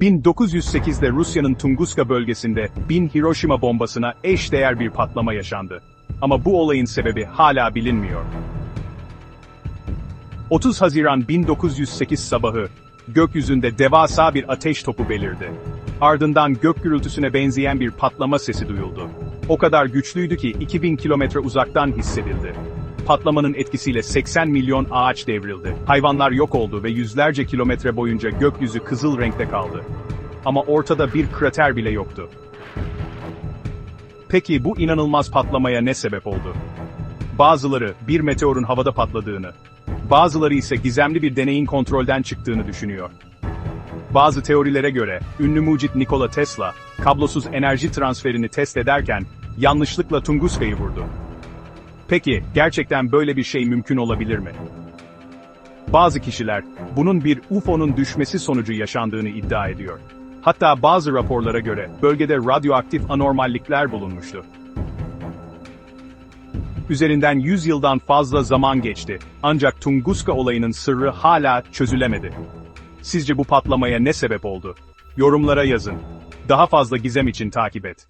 1908'de Rusya'nın Tunguska bölgesinde bin Hiroşima bombasına eş değer bir patlama yaşandı. Ama bu olayın sebebi hala bilinmiyor. 30 Haziran 1908 sabahı, gökyüzünde devasa bir ateş topu belirdi. Ardından gök gürültüsüne benzeyen bir patlama sesi duyuldu. O kadar güçlüydü ki 2000 kilometre uzaktan hissedildi. Patlamanın etkisiyle 80 milyon ağaç devrildi. Hayvanlar yok oldu ve yüzlerce kilometre boyunca gökyüzü kızıl renkte kaldı. Ama ortada bir krater bile yoktu. Peki bu inanılmaz patlamaya ne sebep oldu? Bazıları bir meteorun havada patladığını, bazıları ise gizemli bir deneyin kontrolden çıktığını düşünüyor. Bazı teorilere göre, ünlü mucit Nikola Tesla, kablosuz enerji transferini test ederken, yanlışlıkla Tunguska'yı vurdu. Peki, gerçekten böyle bir şey mümkün olabilir mi? Bazı kişiler, bunun bir UFO'nun düşmesi sonucu yaşandığını iddia ediyor. Hatta bazı raporlara göre, bölgede radyoaktif anormallikler bulunmuştu. Üzerinden 100 yıldan fazla zaman geçti, ancak Tunguska olayının sırrı hala çözülemedi. Sizce bu patlamaya ne sebep oldu? Yorumlara yazın. Daha fazla gizem için takip et.